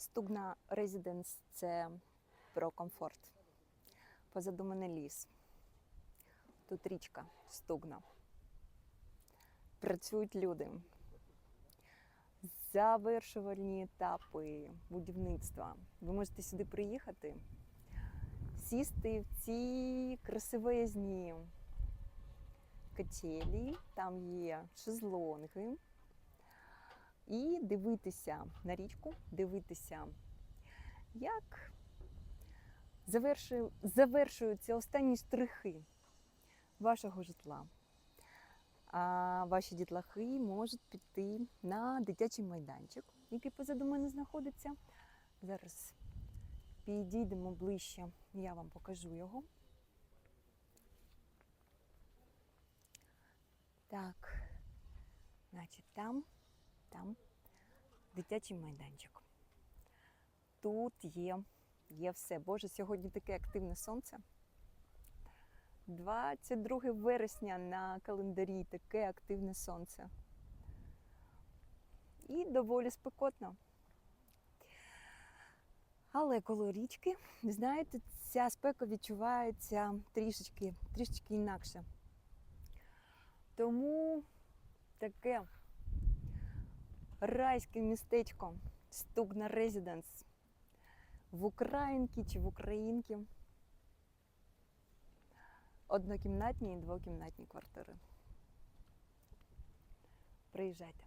Стугна Резиденс це про комфорт. Позаду мене ліс. Тут річка Стугна. Працюють люди. Завершувальні етапи будівництва. Ви можете сюди приїхати, сісти в ці красивезні качелі, там є шезлонги, і дивитися на річку, дивитися, як завершую- завершуються останні штрихи вашого житла. А ваші дітлахи можуть піти на дитячий майданчик, який позаду мене знаходиться. Зараз підійдемо ближче, я вам покажу його. Так, значить, там, там дитячий майданчик. Тут є, є все. Боже, сьогодні таке активне сонце. 22 вересня на календарі таке активне сонце. І доволі спекотно. Але коло річки, знаєте, ця спека відчувається трішечки, трішечки інакше. Тому таке райське містечко Стугна Резиденс в Українки чи в Українки. Однокімнатні і двокімнатні квартири. Приїжджайте.